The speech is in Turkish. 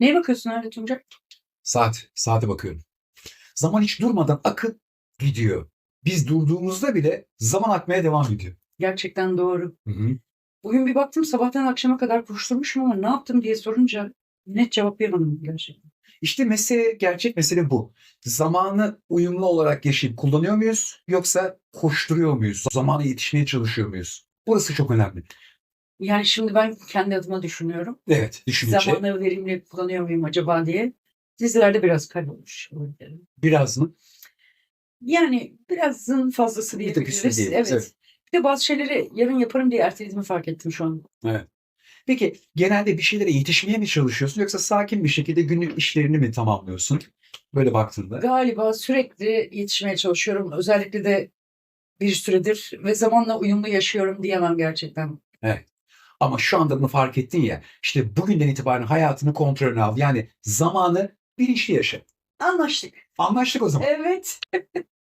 Neye bakıyorsun öyle Tuncay? Saat, saate bakıyorum. Zaman hiç durmadan akıp gidiyor. Biz durduğumuzda bile zaman akmaya devam ediyor. Gerçekten doğru. Hı hı. Bugün bir baktım sabahtan akşama kadar koşturmuşum ama ne yaptım diye sorunca net cevap veremedim gerçekten. İşte mesele, gerçek mesele bu. Zamanı uyumlu olarak yaşayıp kullanıyor muyuz? Yoksa koşturuyor muyuz? Zamana yetişmeye çalışıyor muyuz? Burası çok önemli. Yani şimdi ben kendi adıma düşünüyorum. Evet, düşününce Zamanı verimli kullanıyor muyum acaba diye. Dizilerde biraz kaybolmuş biraz mı? Yani birazın fazlası Bir diyebiliriz. diyebiliriz, Evet. evet. Bir de bazı şeyleri yarın yaparım diye ertelediğimi fark ettim şu an. Peki genelde bir şeylere yetişmeye mi çalışıyorsun yoksa sakin bir şekilde günlük işlerini mi tamamlıyorsun? Böyle baktığında. Galiba sürekli yetişmeye çalışıyorum. Özellikle de bir süredir ve zamanla uyumlu yaşıyorum diyemem gerçekten. Ama şu anda bunu fark ettin ya işte bugünden itibaren hayatını kontrolüne al. Yani zamanı bilinçli yaşa. Anlaştık. Anlaştık o zaman. Evet.